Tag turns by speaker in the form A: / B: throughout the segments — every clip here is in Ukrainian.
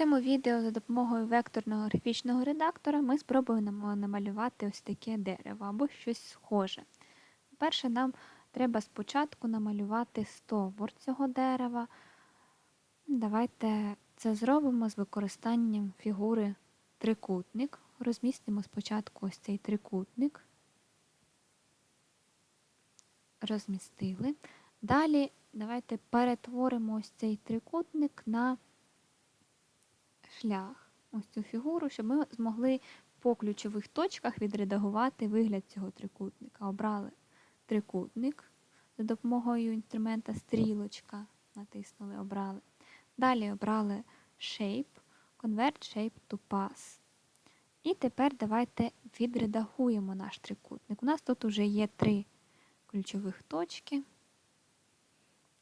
A: цьому відео за допомогою векторного графічного редактора ми спробуємо намалювати ось таке дерево або щось схоже. Перше, нам треба спочатку намалювати стовбур цього дерева. Давайте це зробимо з використанням фігури трикутник. Розмістимо спочатку ось цей трикутник. Розмістили. Далі давайте перетворимо ось цей трикутник на шлях, ось цю фігуру, щоб ми змогли по ключових точках відредагувати вигляд цього трикутника. Обрали трикутник за допомогою інструмента стрілочка. Натиснули, обрали. Далі обрали Shape, Convert Shape to Pass. І тепер давайте відредагуємо наш трикутник. У нас тут вже є три ключових точки.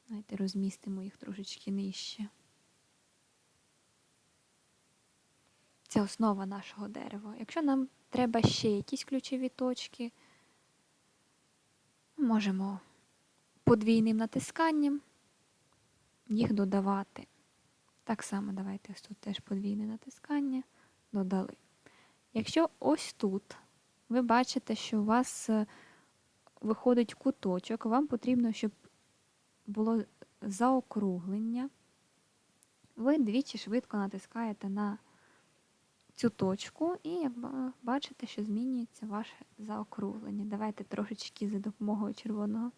A: Давайте розмістимо їх трошечки нижче. Це основа нашого дерева. Якщо нам треба ще якісь ключові точки, можемо подвійним натисканням їх додавати. Так само давайте тут теж подвійне натискання додали. Якщо ось тут ви бачите, що у вас е, виходить куточок, вам потрібно, щоб було заокруглення, ви двічі швидко натискаєте на цю точку, і бачите, що змінюється ваше заокруглення. Давайте трошечки за допомогою червоного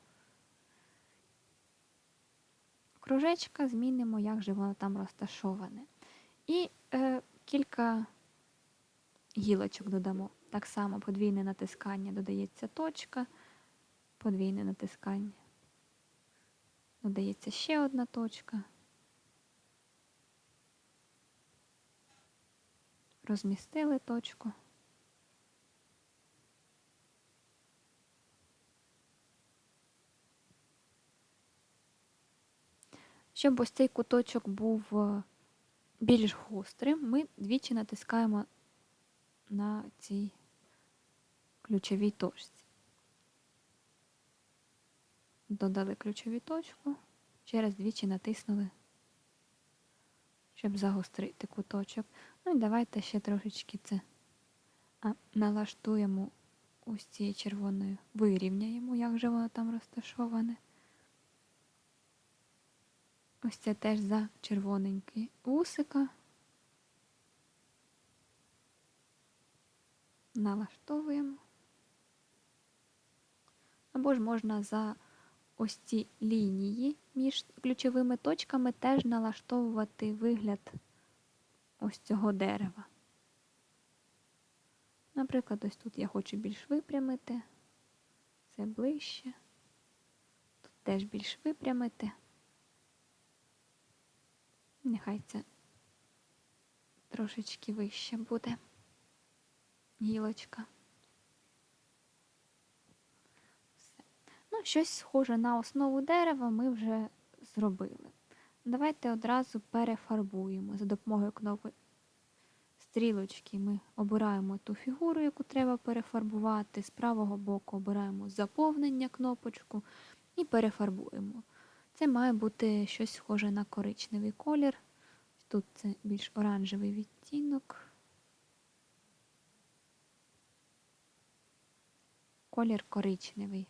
A: кружечка змінимо, як же воно там розташоване. І е, кілька гілочок додамо. Так само подвійне натискання додається точка, подвійне натискання. Додається ще одна точка. Розмістили точку. Щоб ось цей куточок був е, більш гострим, ми двічі натискаємо на цій ключовій точці. Додали ключову точку, через двічі натиснули, щоб загострити куточок. Ну і давайте ще трошечки це а, налаштуємо ось цією червоною, вирівняємо, як же воно там розташоване. Ось це теж за червоненький усика. Налаштовуємо. Або ж можна за ось ці лінії між ключовими точками теж налаштовувати вигляд ось цього дерева. Наприклад, ось тут я хочу більш випрямити, це ближче, тут теж більш випрямити. Нехай це трошечки вище буде гілочка. Все. Ну, щось схоже на основу дерева ми вже зробили. Давайте одразу перефарбуємо. За допомогою кнопки стрілочки ми обираємо ту фігуру, яку треба перефарбувати. З правого боку обираємо заповнення кнопочку і перефарбуємо. Це має бути щось схоже на коричневий колір. Тут це більш оранжевий відтінок. Колір коричневий.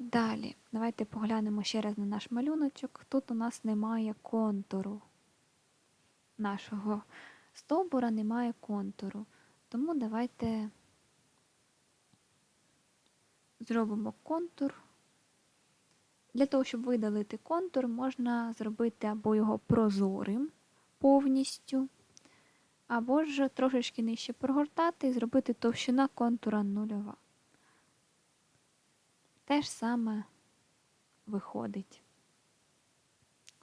A: Далі, давайте поглянемо ще раз на наш малюночок. Тут у нас немає контуру. Нашого стовбура немає контуру. Тому давайте зробимо контур. Для того, щоб видалити контур, можна зробити або його прозорим повністю, або ж трошечки нижче прогортати і зробити товщина контура нульова. Те ж саме виходить.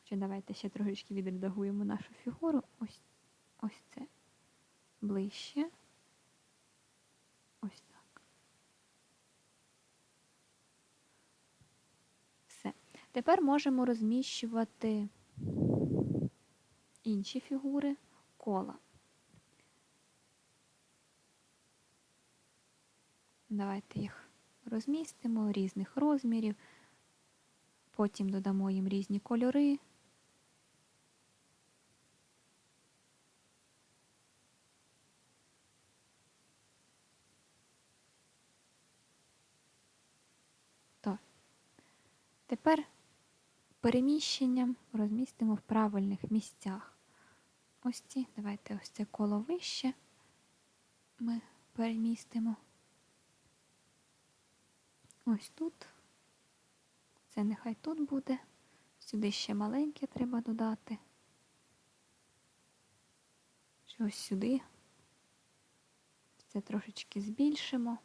A: Ще давайте ще трошечки відредагуємо нашу фігуру. Ось, ось це ближче. Ось так. Все. Тепер можемо розміщувати інші фігури кола. Давайте їх розмістимо різних розмірів. Потім додамо їм різні кольори. Тепер переміщенням розмістимо в правильних місцях. Ось ці, давайте ось це коло вище ми перемістимо. Ось тут. Це нехай тут буде. Сюди ще маленьке треба додати. Чи ось сюди. Це трошечки збільшимо.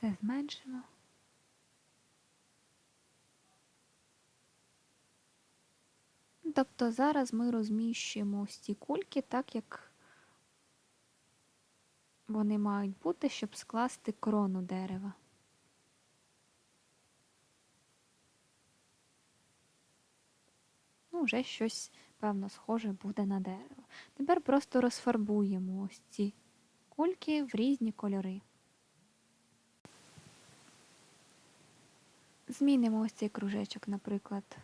A: Це зменшимо. Тобто зараз ми розміщуємо ось ці кульки так, як вони мають бути, щоб скласти крону дерева. Ну, вже щось, певно, схоже буде на дерево. Тепер просто розфарбуємо ось ці кульки в різні кольори. Змінимо ось цей кружечок, наприклад,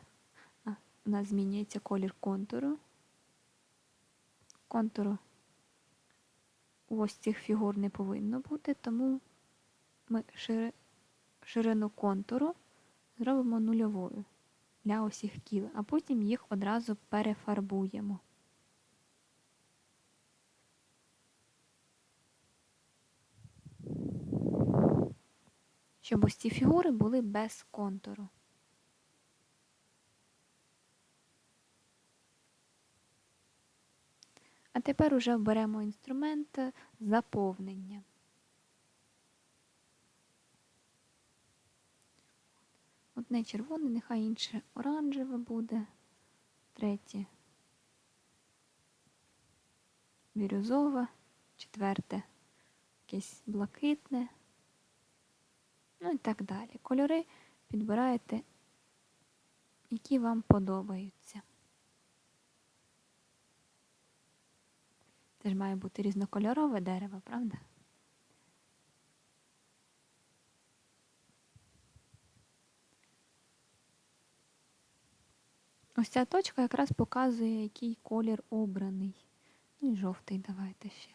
A: у нас змінюється колір контуру. Контуру ось цих фігур не повинно бути, тому ми шири- ширину контуру зробимо нульовою для усіх кіл, а потім їх одразу перефарбуємо. Щоб ось ці фігури були без контуру. А тепер уже оберемо інструмент заповнення. Одне червоне, нехай інше оранжеве буде, третє бірюзове, четверте якесь блакитне, ну і так далі. Кольори підбираєте, які вам подобаються. Це ж має бути різнокольорове дерево, правда? Ось ця точка якраз показує, який колір обраний. Ну і жовтий давайте ще.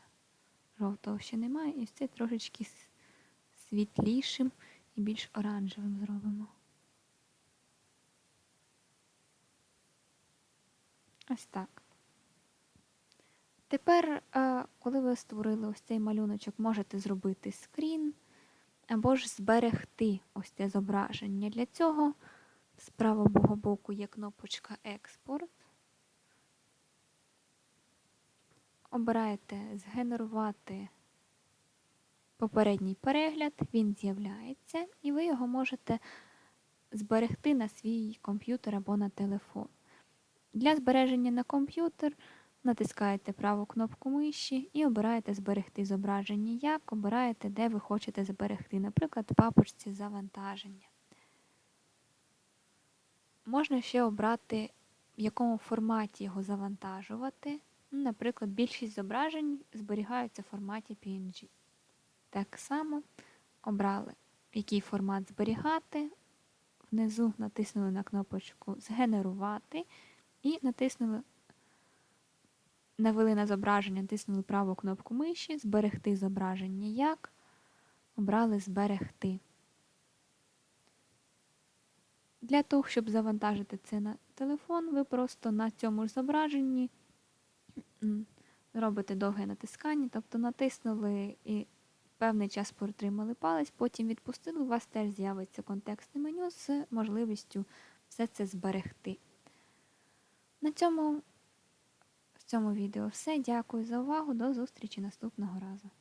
A: Жовтого ще немає, і цей трошечки світлішим і більш оранжевим зробимо. Ось так. Тепер, е, коли ви створили ось цей малюночок, можете зробити скрін або ж зберегти ось це зображення. Для цього з правого боку є кнопочка Експорт. Обираєте Згенерувати попередній перегляд, він з'являється, і ви його можете зберегти на свій комп'ютер або на телефон. Для збереження на комп'ютер натискаєте праву кнопку миші і обираєте Зберегти зображення як, обираєте, де ви хочете зберегти, наприклад, в папочці завантаження. Можна ще обрати, в якому форматі його завантажувати. Ну, Наприклад, більшість зображень зберігаються в форматі PNG. Так само обрали, який формат зберігати. Внизу натиснули на кнопочку Згенерувати і натиснули, навели на зображення, натиснули праву кнопку миші, зберегти зображення як. Обрали Зберегти. Для того, щоб завантажити це на телефон, ви просто на цьому ж зображенні робите довге натискання, тобто натиснули і певний час протримали палець, потім відпустили, у вас теж з'явиться контекстне меню з можливістю все це зберегти. На цьому цьому відео все. Дякую за увагу. До зустрічі наступного разу.